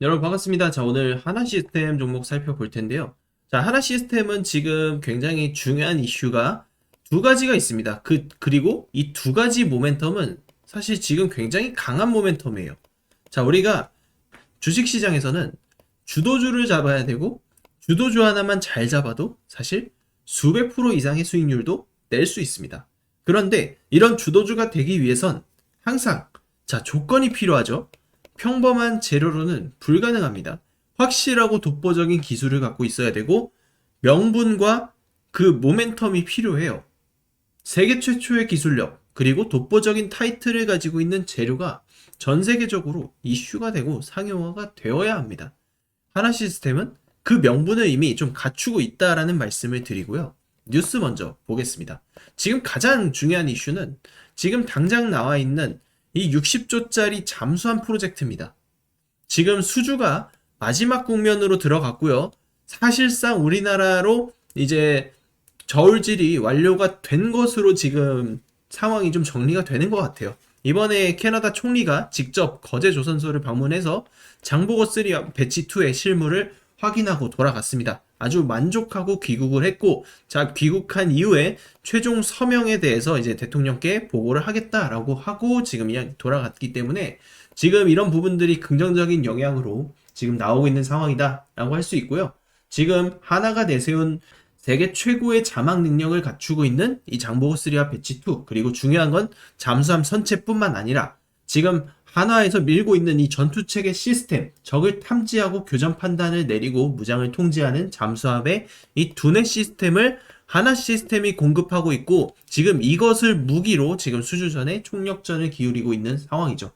여러분 반갑습니다. 자, 오늘 하나 시스템 종목 살펴볼 텐데요. 자, 하나 시스템은 지금 굉장히 중요한 이슈가 두 가지가 있습니다. 그, 그리고 이 두 가지 모멘텀은 사실 지금 굉장히 강한 모멘텀이에요. 자, 우리가 주식 시장에서는 주도주를 잡아야 되고, 주도주 하나만 잘 잡아도 사실 수백 프로 이상의 수익률도 낼 수 있습니다. 그런데 이런 주도주가 되기 위해선 항상, 자, 조건이 필요하죠. 평범한 재료로는 불가능합니다. 확실하고 독보적인 기술을 갖고 있어야 되고 명분과 그 모멘텀이 필요해요. 세계 최초의 기술력 그리고 독보적인 타이틀을 가지고 있는 재료가 전 세계적으로 이슈가 되고 상용화가 되어야 합니다. 하나 시스템은 그 명분을 이미 좀 갖추고 있다라는 말씀을 드리고요. 뉴스 먼저 보겠습니다. 지금 가장 중요한 이슈는 지금 당장 나와 있는 이 60조짜리 잠수함 프로젝트입니다. 지금 수주가 마지막 국면으로 들어갔고요. 사실상 우리나라로 이제 저울질이 완료가 된 것으로 지금 상황이 좀 정리가 되는 것 같아요. 이번에 캐나다 총리가 직접 거제 조선소를 방문해서 장보고 3 배치 2의 실물을 확인하고 돌아갔습니다. 아주 만족하고 귀국을 했고, 자, 귀국한 이후에 최종 서명에 대해서 이제 대통령께 보고를 하겠다라고 하고 지금 돌아갔기 때문에 지금 이런 부분들이 긍정적인 영향으로 지금 나오고 있는 상황이다라고 할 수 있고요. 지금 하나가 내세운 세계 최고의 자막 능력을 갖추고 있는 이 장보고 3와 배치 2 그리고 중요한 건 잠수함 선체뿐만 아니라 지금 한화에서 밀고 있는 이 전투체계 시스템, 적을 탐지하고 교전 판단을 내리고 무장을 통제하는 잠수함의 이 두뇌 시스템을 하나 시스템이 공급하고 있고 지금 이것을 무기로 지금 수주전에 총력전을 기울이고 있는 상황이죠.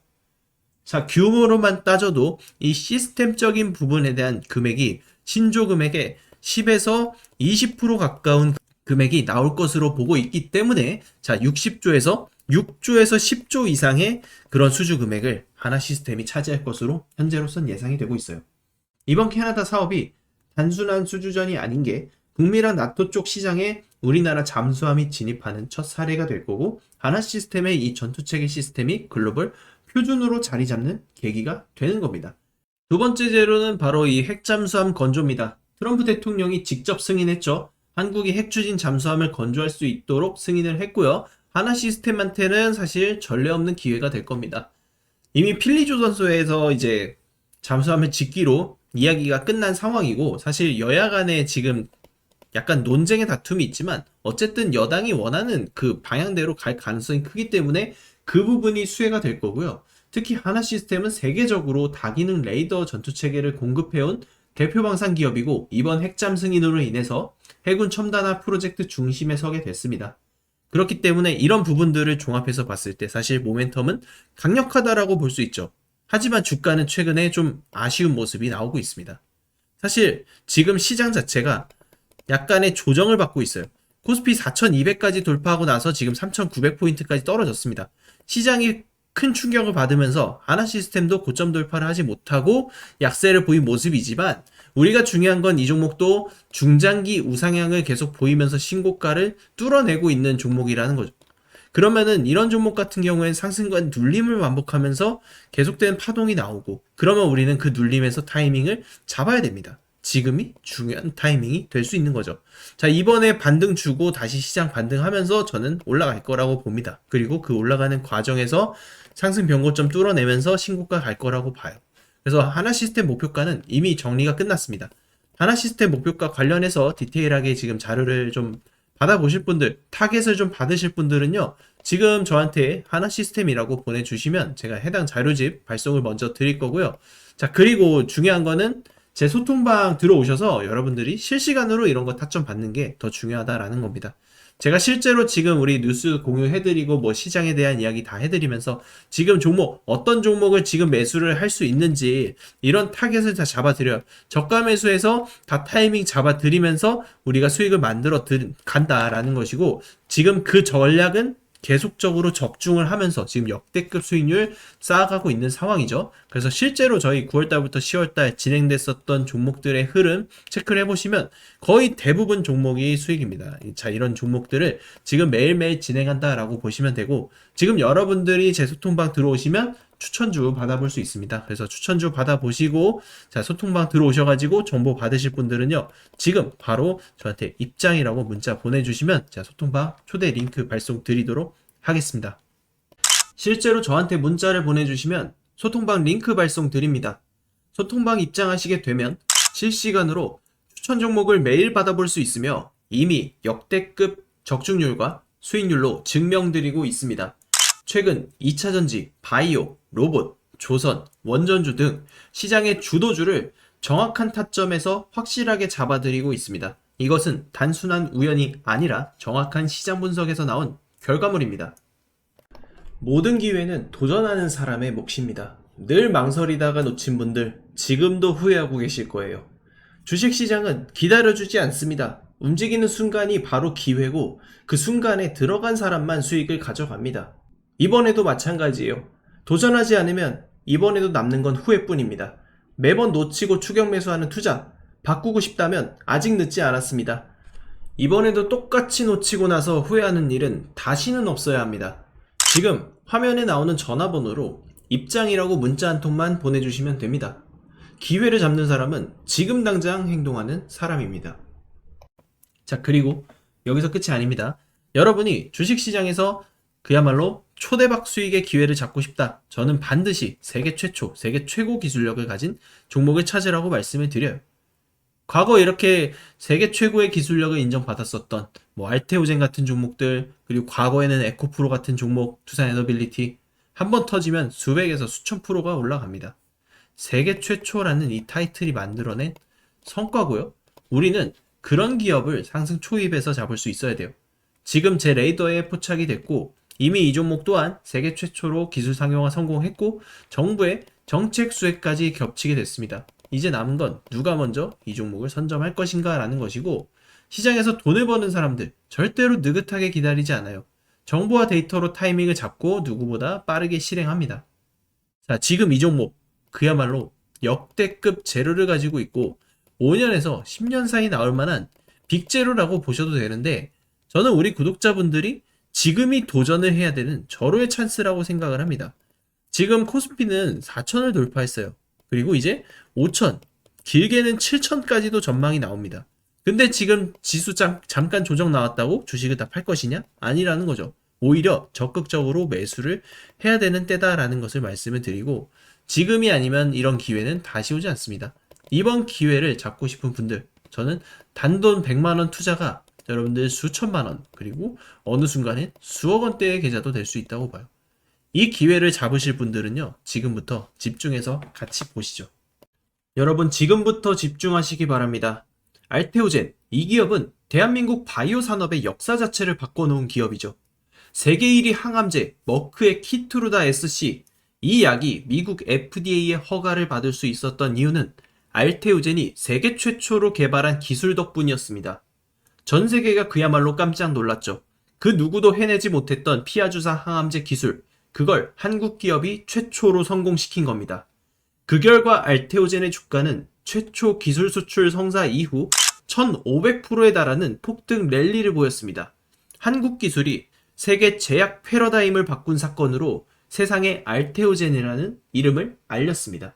자, 규모로만 따져도 이 시스템적인 부분에 대한 금액이 신조 금액의 10에서 20% 가까운 금액이 나올 것으로 보고 있기 때문에 자, 60조에서 6조에서 10조 이상의 그런 수주 금액을 하나 시스템이 차지할 것으로 현재로선 예상이 되고 있어요. 이번 캐나다 사업이 단순한 수주전이 아닌 게 북미랑 나토 쪽 시장에 우리나라 잠수함이 진입하는 첫 사례가 될 거고 하나 시스템의 이 전투체계 시스템이 글로벌 표준으로 자리 잡는 계기가 되는 겁니다. 두 번째 재료는 바로 이 핵잠수함 건조입니다. 트럼프 대통령이 직접 승인했죠. 한국이 핵추진 잠수함을 건조할 수 있도록 승인을 했고요. 하나 시스템한테는 사실 전례 없는 기회가 될 겁니다. 이미 필리조선소에서 이제 잠수함을 짓기로 이야기가 끝난 상황이고 사실 여야 간에 지금 약간 논쟁의 다툼이 있지만 어쨌든 여당이 원하는 그 방향대로 갈 가능성이 크기 때문에 그 부분이 수혜가 될 거고요. 특히 하나 시스템은 세계적으로 다기능 레이더 전투 체계를 공급해온 대표 방산 기업이고 이번 핵잠 승인으로 인해서 해군 첨단화 프로젝트 중심에 서게 됐습니다. 그렇기 때문에 이런 부분들을 종합해서 봤을 때 사실 모멘텀은 강력하다라고 볼 수 있죠. 하지만 주가는 최근에 좀 아쉬운 모습이 나오고 있습니다. 사실 지금 시장 자체가 약간의 조정을 받고 있어요. 코스피 4200까지 돌파하고 나서 지금 3900포인트까지 떨어졌습니다. 시장이 큰 충격을 받으면서 하나 시스템도 고점 돌파를 하지 못하고 약세를 보인 모습이지만 우리가 중요한 건 이 종목도 중장기 우상향을 계속 보이면서 신고가를 뚫어내고 있는 종목이라는 거죠. 그러면은 이런 종목 같은 경우엔 상승과 눌림을 반복하면서 계속된 파동이 나오고 그러면 우리는 그 눌림에서 타이밍을 잡아야 됩니다. 지금이 중요한 타이밍이 될 수 있는 거죠. 자, 이번에 반등 주고 다시 시장 반등하면서 저는 올라갈 거라고 봅니다. 그리고 그 올라가는 과정에서 상승 변고점 뚫어내면서 신고가 갈 거라고 봐요. 그래서 하나 시스템 목표가는 이미 정리가 끝났습니다. 하나 시스템 목표가 관련해서 디테일하게 지금 자료를 좀 받아보실 분들, 타겟을 좀 받으실 분들은요, 지금 저한테 하나 시스템이라고 보내주시면 제가 해당 자료집 발송을 먼저 드릴 거고요. 자, 그리고 중요한 거는 제 소통방 들어오셔서 여러분들이 실시간으로 이런 거 타점 받는 게 더 중요하다라는 겁니다. 제가 실제로 지금 우리 뉴스 공유해드리고 뭐 시장에 대한 이야기 다 해드리면서 지금 종목 어떤 종목을 지금 매수를 할 수 있는지 이런 타겟을 다 잡아드려요. 저가 매수해서 다 타이밍 잡아드리면서 우리가 수익을 만들어 드, 간다라는 것이고 지금 그 전략은 계속적으로 적중을 하면서 지금 역대급 수익률 쌓아가고 있는 상황이죠. 그래서 실제로 저희 9월달부터 10월달 진행됐었던 종목들의 흐름 체크를 해보시면 거의 대부분 종목이 수익입니다. 자, 이런 종목들을 지금 매일매일 진행한다라고 보시면 되고 지금 여러분들이 제 소통방 들어오시면 추천주 받아볼 수 있습니다. 그래서 추천주 받아보시고 자 소통방 들어오셔가지고 정보 받으실 분들은요 지금 바로 저한테 입장이라고 문자 보내주시면 자 소통방 초대 링크 발송 드리도록 하겠습니다. 실제로 저한테 문자를 보내주시면 소통방 링크 발송 드립니다. 소통방 입장하시게 되면 실시간으로 추천 종목을 매일 받아볼 수 있으며 이미 역대급 적중률과 수익률로 증명드리고 있습니다. 최근 2차전지, 바이오, 로봇, 조선, 원전주 등 시장의 주도주를 정확한 타점에서 확실하게 잡아드리고 있습니다. 이것은 단순한 우연이 아니라 정확한 시장 분석에서 나온 결과물입니다. 모든 기회는 도전하는 사람의 몫입니다. 늘 망설이다가 놓친 분들 지금도 후회하고 계실 거예요. 주식시장은 기다려주지 않습니다. 움직이는 순간이 바로 기회고 그 순간에 들어간 사람만 수익을 가져갑니다. 이번에도 마찬가지예요. 도전하지 않으면 이번에도 남는 건 후회뿐입니다. 매번 놓치고 추격 매수하는 투자 바꾸고 싶다면 아직 늦지 않았습니다. 이번에도 똑같이 놓치고 나서 후회하는 일은 다시는 없어야 합니다. 지금 화면에 나오는 전화번호로 입장이라고 문자 한 통만 보내주시면 됩니다. 기회를 잡는 사람은 지금 당장 행동하는 사람입니다. 자, 그리고 여기서 끝이 아닙니다. 여러분이 주식시장에서 그야말로 초대박 수익의 기회를 잡고 싶다. 저는 반드시 세계 최초, 세계 최고 기술력을 가진 종목을 찾으라고 말씀을 드려요. 과거 이렇게 세계 최고의 기술력을 인정받았었던 뭐 알테오젠 같은 종목들 그리고 과거에는 에코프로 같은 종목 투산 에너빌리티 한 번 터지면 수백에서 수천 프로가 올라갑니다. 세계 최초라는 이 타이틀이 만들어낸 성과고요. 우리는 그런 기업을 상승 초입에서 잡을 수 있어야 돼요. 지금 제 레이더에 포착이 됐고 이미 이 종목 또한 세계 최초로 기술 상용화 성공했고 정부의 정책 수혜까지 겹치게 됐습니다. 이제 남은 건 누가 먼저 이 종목을 선점할 것인가 라는 것이고 시장에서 돈을 버는 사람들 절대로 느긋하게 기다리지 않아요. 정보와 데이터로 타이밍을 잡고 누구보다 빠르게 실행합니다. 자, 지금 이 종목 그야말로 역대급 재료를 가지고 있고 5년에서 10년 사이 나올 만한 빅재료라고 보셔도 되는데 저는 우리 구독자분들이 지금이 도전을 해야 되는 절호의 찬스라고 생각을 합니다. 지금 코스피는 4천을 돌파했어요. 그리고 이제 5천, 길게는 7천까지도 전망이 나옵니다. 근데 지금 지수 잠, 잠깐 조정 나왔다고 주식을 다 팔 것이냐? 아니라는 거죠. 오히려 적극적으로 매수를 해야 되는 때다라는 것을 말씀을 드리고 지금이 아니면 이런 기회는 다시 오지 않습니다. 이번 기회를 잡고 싶은 분들 저는 단돈 100만 원 투자가 여러분들 수천만 원 그리고 어느 순간엔 수억 원대의 계좌도 될 수 있다고 봐요. 이 기회를 잡으실 분들은요 지금부터 집중해서 같이 보시죠. 여러분 지금부터 집중하시기 바랍니다. 알테오젠 이 기업은 대한민국 바이오 산업의 역사 자체를 바꿔놓은 기업이죠. 세계 1위 항암제 머크의 키트루다 SC 이 약이 미국 FDA의 허가를 받을 수 있었던 이유는 알테오젠이 세계 최초로 개발한 기술 덕분이었습니다. 전 세계가 그야말로 깜짝 놀랐죠. 그 누구도 해내지 못했던 피아주사 항암제 기술, 그걸 한국 기업이 최초로 성공시킨 겁니다. 그 결과 알테오젠의 주가는 최초 기술 수출 성사 이후 1500%에 달하는 폭등 랠리를 보였습니다. 한국 기술이 세계 제약 패러다임을 바꾼 사건으로 세상에 알테오젠이라는 이름을 알렸습니다.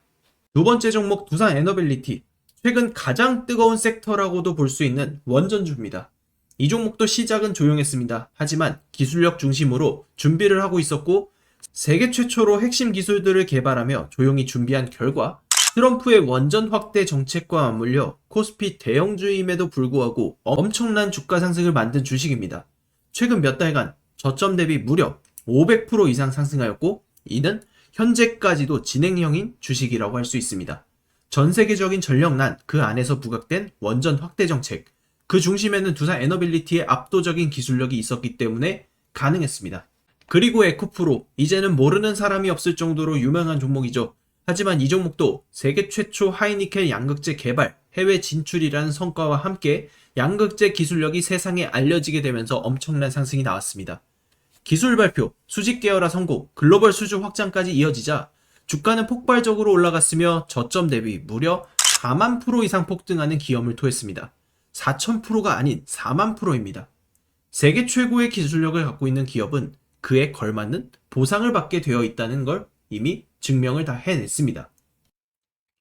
두 번째 종목 두산 에너빌리티. 최근 가장 뜨거운 섹터라고도 볼 수 있는 원전주입니다. 이 종목도 시작은 조용했습니다. 하지만 기술력 중심으로 준비를 하고 있었고 세계 최초로 핵심 기술들을 개발하며 조용히 준비한 결과 트럼프의 원전 확대 정책과 맞물려 코스피 대형주임에도 불구하고 엄청난 주가 상승을 만든 주식입니다. 최근 몇 달간 저점 대비 무려 500% 이상 상승하였고 이는 현재까지도 진행형인 주식이라고 할 수 있습니다. 전 세계적인 전력난 그 안에서 부각된 원전 확대 정책 그 중심에는 두산 에너빌리티의 압도적인 기술력이 있었기 때문에 가능했습니다. 그리고 에코프로 이제는 모르는 사람이 없을 정도로 유명한 종목이죠. 하지만 이 종목도 세계 최초 하이니켈 양극재 개발, 해외 진출이라는 성과와 함께 양극재 기술력이 세상에 알려지게 되면서 엄청난 상승이 나왔습니다. 기술 발표, 수직 계열화 성공, 글로벌 수주 확장까지 이어지자 주가는 폭발적으로 올라갔으며 저점 대비 무려 4만 프로 이상 폭등하는 기염을 토했습니다. 4천 프로가 아닌 4만 프로입니다. 세계 최고의 기술력을 갖고 있는 기업은 그에 걸맞는 보상을 받게 되어 있다는 걸 이미 증명을 다 해냈습니다.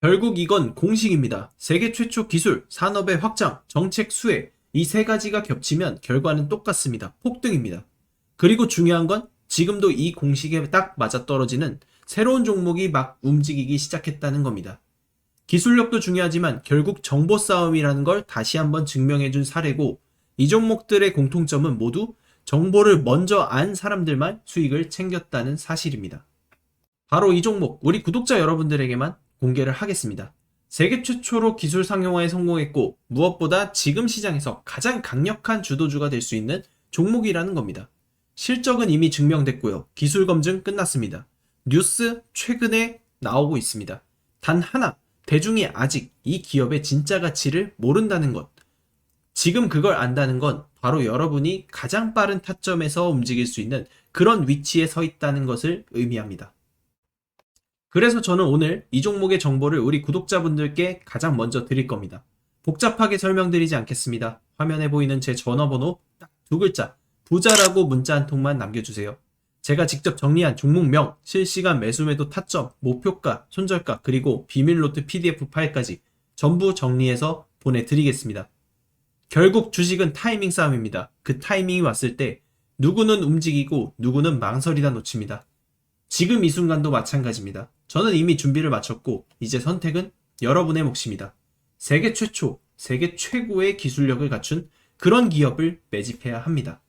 결국 이건 공식입니다. 세계 최초 기술, 산업의 확장, 정책 수혜, 이 세 가지가 겹치면 결과는 똑같습니다. 폭등입니다. 그리고 중요한 건 지금도 이 공식에 딱 맞아떨어지는 새로운 종목이 막 움직이기 시작했다는 겁니다. 기술력도 중요하지만 결국 정보 싸움이라는 걸 다시 한번 증명해준 사례고 이 종목들의 공통점은 모두 정보를 먼저 안 사람들만 수익을 챙겼다는 사실입니다. 바로 이 종목 우리 구독자 여러분들에게만 공개를 하겠습니다. 세계 최초로 기술 상용화에 성공했고 무엇보다 지금 시장에서 가장 강력한 주도주가 될 수 있는 종목이라는 겁니다. 실적은 이미 증명됐고요. 기술 검증 끝났습니다. 뉴스 최근에 나오고 있습니다. 단 하나, 대중이 아직 이 기업의 진짜 가치를 모른다는 것. 지금 그걸 안다는 건 바로 여러분이 가장 빠른 타점에서 움직일 수 있는 그런 위치에 서 있다는 것을 의미합니다. 그래서 저는 오늘 이 종목의 정보를 우리 구독자분들께 가장 먼저 드릴 겁니다. 복잡하게 설명드리지 않겠습니다. 화면에 보이는 제 전화번호 딱 두 글자, 부자라고 문자 한 통만 남겨주세요. 제가 직접 정리한 종목명, 실시간 매수매도 타점, 목표가, 손절가, 그리고 비밀노트 PDF 파일까지 전부 정리해서 보내드리겠습니다. 결국 주식은 타이밍 싸움입니다. 그 타이밍이 왔을 때 누구는 움직이고 누구는 망설이다 놓칩니다. 지금 이 순간도 마찬가지입니다. 저는 이미 준비를 마쳤고 이제 선택은 여러분의 몫입니다. 세계 최초, 세계 최고의 기술력을 갖춘 그런 기업을 매집해야 합니다.